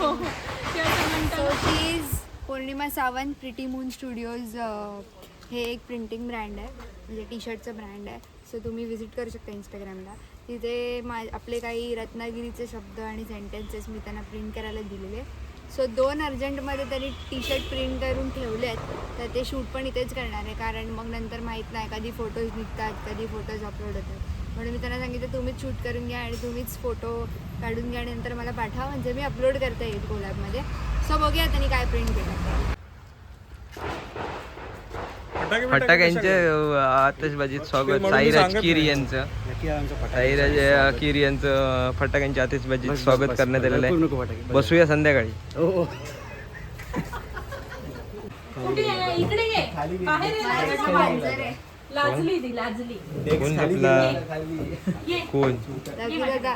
Is Purnima Sawant pretty moon studios हे एक printing brand आहे. म्हणजे टी शर्टचं ब्रँड आहे. सो तुम्ही विजिट करू शकता इंस्टाग्रामला तिथे मा आपले काही रत्नागिरीचे शब्द आणि सेंटेन्सेस मी त्यांना प्रिंट करायला दिलेले. सो दोन अर्जंटमध्ये त्यांनी टी शर्ट प्रिंट करून ठेवले आहेत. तर ते शूट पण इथेच करणार आहे. कारण मग नंतर माहीत नाही कधी फोटोज निघतात कधी फोटोज अपलोड होतात. म्हणून मी त्यांना सांगितलं तुम्हीच शूट करून घ्या आणि तुम्हीच फोटो काढून घ्या आणि नंतर मला पाठवा म्हणजे मी अपलोड करता येईल कोलॅबमध्ये सो बघूया त्यांनी काय प्रिंट केलं. फटाक्यांचे आतिषबाजीत स्वागत. साईराज किरी यांचं साईराज किरी यांचं फटाक्यांच्या आतिषबाजीत स्वागत करण्यात आलेलं आहे. बसूया संध्याकाळी. कुठे आहे? इकडे. लाजली ती लाजली. कोण? आपला ये कोण? दाखवू दादा.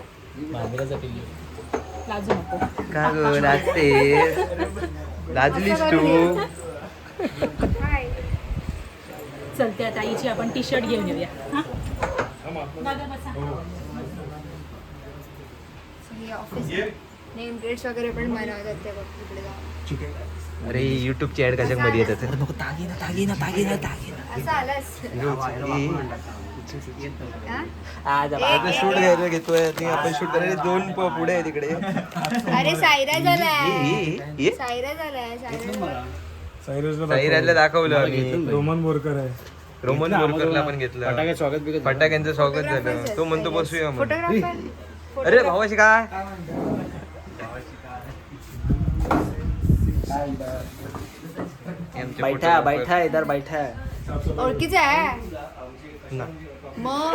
लाजू नको. का ग लाजते? लाजलीस तू. चलते आता आईची आपण टी शर्ट घेऊन येऊया. हा? दादा बसा. ऑफिस नेम प्लेट्स वगैरे पण बनवतात ते बघ तिकडे जाऊन अरे युट्यूबची ऍड कशा मध्ये येतात? असं आलास? शूट घ्यायला घेतोय. आपण शूट करायला दोन पुढे आहे तिकडे. अरे सायरा झालाय. ये, ये. सायरा झालाय सायरा साईराजला दाखवलं. आम्ही. रोमन बोरकर आहे. रोमन बोरकरला पण घेतलं. फटाक्यांचं स्वागत झालं. तो म्हणतो बसूया अरे भावाशी काय? बैठा. बैठा इधर बैठा. ओळखीचा आहे. मग?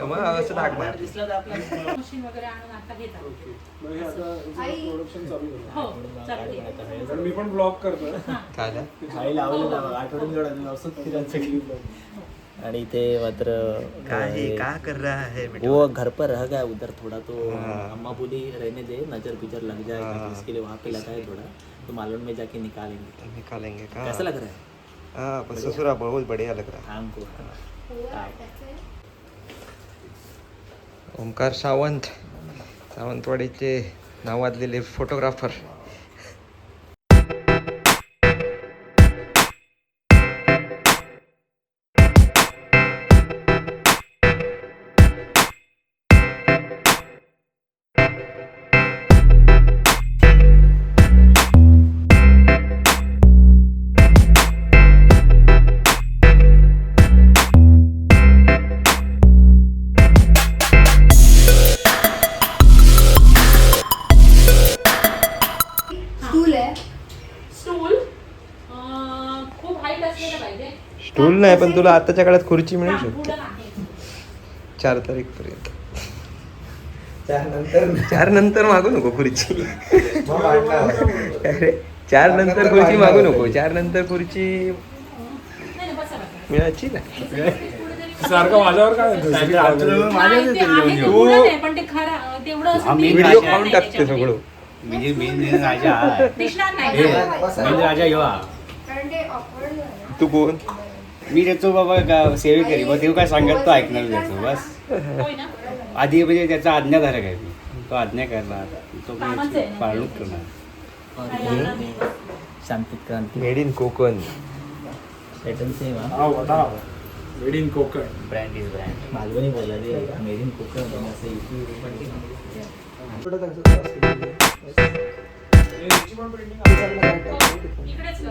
मग असं धाक मार. मशीन वगैरे आणून आता घेतात. आई. हो मी पण ब्लॉग करतोय काय? जोडा असंच फिरायचं आणि ते मात्र काय हे का कर रहा है? वो घर पर रह गया उधर थोड़ा तो हाँ। अम्मा बोली रहने दे नजर पिजर लग जाएगा हाँ। तो इसके लिए वहाँ पे लगा है थोड़ा तो मालूम में जाके निकालेंगे। निकालेंगे का? कैसा लग रहा है? हाँ पर ससुरा बहुत बढ़िया लग रहा हमको है ओमकार सावंत। सावंतवाडीचे नावाजलेले फोटोग्राफर स्टूल नाही पण तुला आताच्या काळात खुर्ची मिळू शकते. चार तारीख पर्यंत चार नंतर मागू नको खुर्ची. अरे चार नंतर खुर्ची मागू नको. चार नंतर खुर्ची नाही नाही, बसा बसा. मिळायची ना? सारखं माझ्यावर काय व्हिडिओ टाकते. सगळं. म्हणजे मेन राजा आहे. दिसणार नाही. मेन राजा. कारण ते कोण मी त्याचो बाबा गा- सेवेकरी मग तेव्हा काय सांगत तो ऐकणार त्याचं बस. आधी म्हणजे त्याचा आज्ञाधारक आहे मी तो आज्ञा करणार तो ना. पाळणूक करणार. शांती क्रांती. Made in Konkan. Pattern same हा made in Konkan. Brand is brand Malvani बोलला रे मेड इन कोकण असं इकडेच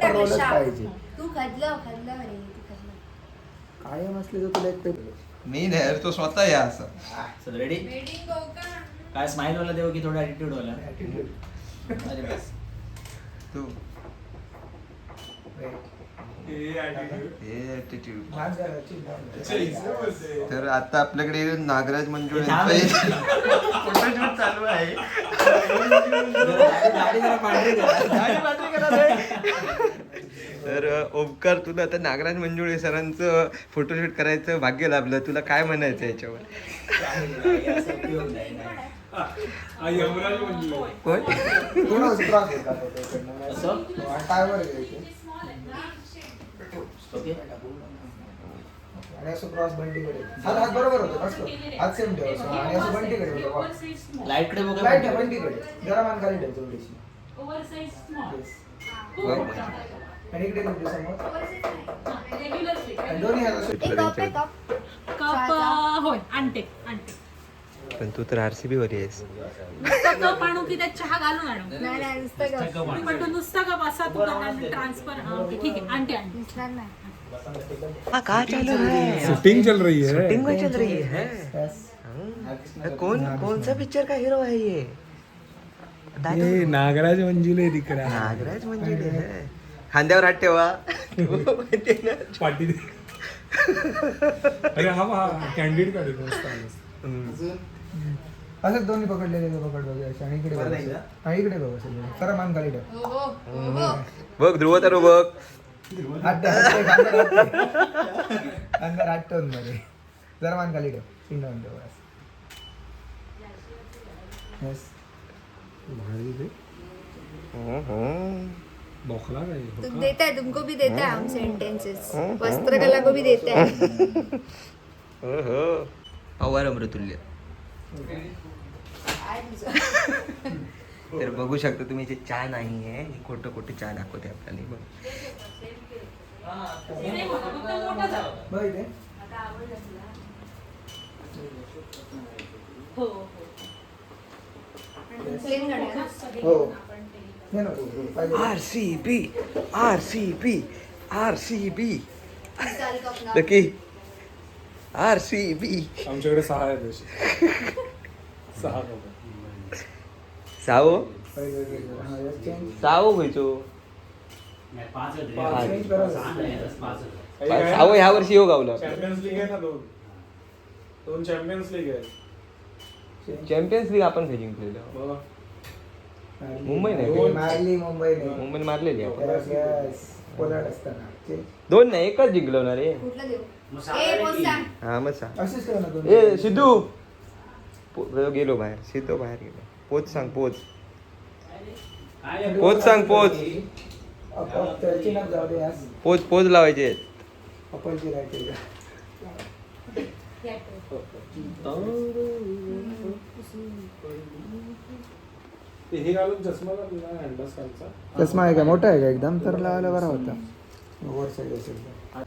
शाप. तू. कायम असले तर तुला एक मी नाही तो स्वतः या असं. रेडी कोकण. काय स्माइल वाला देऊ की थोडा ॲटिट्यूड वाला अरे बस. तू. हे attitude. तर आता आपल्याकडे नागराज मंजुळे फोटोशूट चालू आहे गाडी जरा पांढरी करा. तर अ, ओमकार तुला आता नागराज मंजुळे सरांचं फोटोशूट करायचं भाग्य लाभलं तुला काय म्हणायचं याच्यावर असं उपयोग नाही नाही. हा, यमराज म्हणजे कोण कोण असं त्रास देतात आता इकडनं? असं? काय वर घ्यायचे ओके आणि असं क्रॉस बंटीकडे. हात हात बरोबर होतो कसं हात सेम ठेव असं. आणि असं बंटीकडे होतं. लाइटकडे बघा लाइट बंटीकडे. जरा मान खाली ठेव थोडीशी स्मॉल. आणि इकडे समोर. रेग्युलर दोन्ही हात असं एक कप आहे कप कप होय आणते आणते. पण तू तर आरसीबी वर आहेस. नुसतं कप आणू की त्यात चहा घालून आणू नाही नाही नुसतं कप. नुसता कप असा तू ट्रान्सफर ठीक आहे आणते आणते. नाही कहा चालू है। शूटिंग चल रही है। शूटिंग में चल रही है. हाँ, कौन कौन सा पिक्चर का हीरो है ये? ये नागराज मंजुले दिख रहा है। नागराज मंजिले है। खांद्यावर हात ठेवा। माहिती ना? दे. अरे हा हा कॅन्डिड काढे. असंच दोन्ही पकडलेले पकड बघ असे. आणि इकडे बघ. हा इकडे बघ असं जरा मान खाली हो हो हो बघ ध्रुव तर बघ. मध्ये. जरा मान खाली ठेव. ठेव बस. भारी. बौखला तुम देता है तुमको भी देता है हम सेंटेंसेस वस्त्रकला को भी देता है ओहो. अवार अमृतुल्य. तर बघू शकता तुम्ही इथे चहा नाही आहे ही खोटं खोटं चहा दाखवते आपल्याला. हे बघ हो हो? हो. हे. R C B R C B R C B. नक्की आर सी बी आमच्याकडे सहा आहेत सहा लोक सावो? हा change. सावो खंयचो. सावो ह्या वर्षी येऊ गावला चॅम्पियन्स लीग आहे ना दोन? दोन चॅम्पियन्स लीग आहे. Change. चॅम्पियन्स लीग आपण काही जिंकलेलो मारली. मुंबई नाही मारली मुंबई नाही. मुंबईने मारलेली आपण. दोन नाही एकच जिंकलो ना रे हा मग ए सिद्धू! गेलो बाहेर. सिद्धू बाहेर गेलो. पोच सांग पोच. पोच सांग पोच. पोच पोच लावायचे अप्पलची राईट आहे. ते हे घालून चष्मा खालचा चष्मा आहे का? मोठा आहे का? एकदम तर लावायला बरा होता. ओव्हर साईड असेल हा.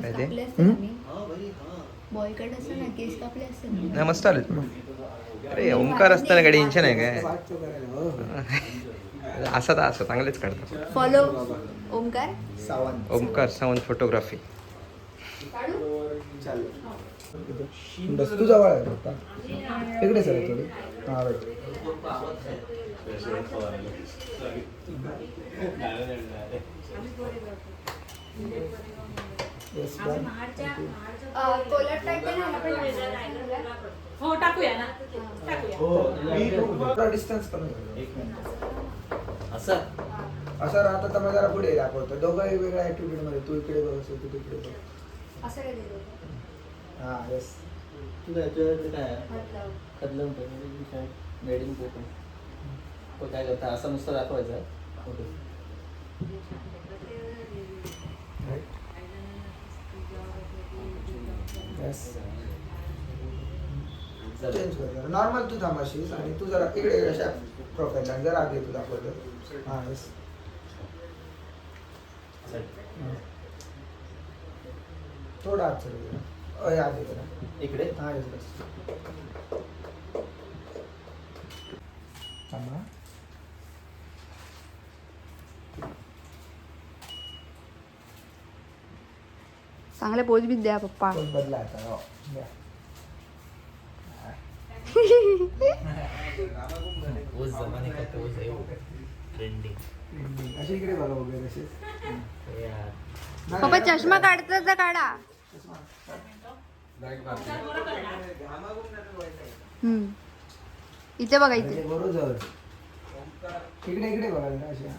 काय ते? बॉयकट असतं ना केस कापले नाही मस्त आले. अरे ओंकार असताना काय टेन्शन आहे काय. असा तर असं चांगलेच काढतात. फॉलो ओमकार सावंत. ओमकार सावंत फोटोग्राफी चालेल. बस तू जवळ आहे पप्पा इकडे सर थोडी हा right. Yes, done. Collar type आहे ना आपण टाकलेलं. हो टाकूया ना. टाकूया. थोडा डिस्टन्स कमी कर. एक मिनिट. असं? असं राहतं तर मग जरा पुढे दाखवतो. दोघंही वेगळ्या ऍक्टिव्हिटी मध्ये. तू इकडे बघ असं तू तिकडे बघ. असं काय? हा येस तू काय काय. कदलम कोकण. तो करता? असं नुसतं दाखवायचं? ओके येस चेंज कर जरा. नॉर्मल तू थांबाशीस आणि तू जरा इकडे अशा प्रोफाईल आणि जरा आगे तू दाखवतो हा येस थोडा आत सर जरा. अय आगे जरा. इकडे? हा येस बस चांगले पोच बी द्या पप्पा. तोच बदला आता? हो द्या. पोज जमाने का पोज आहे ट्रेंडिंग अशी इकडे बघा वगैरे असे यार. पप्पा चष्मा काढता तर काढा. हम्म. इथे बघा इथे. बरोबर. इकडे इकडे बघा जरा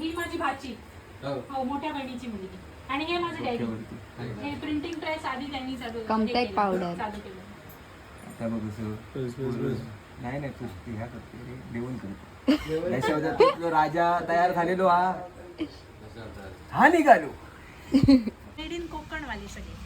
ही माझी भाची. हो. मोठ्या बहिणीची मुलगी. आणि हे माझे डॅडी. हे प्रिंटिंग प्रेस आधी त्यांनी चालू हे केलं, powder. चालू केलं. आता बघ. नाही नाही तू ती ह्या करते रे देऊन करते त्याच्यावर राजा तयार झालेलो हा. हा निघालो. मेड इन कोकण वाली सगळी.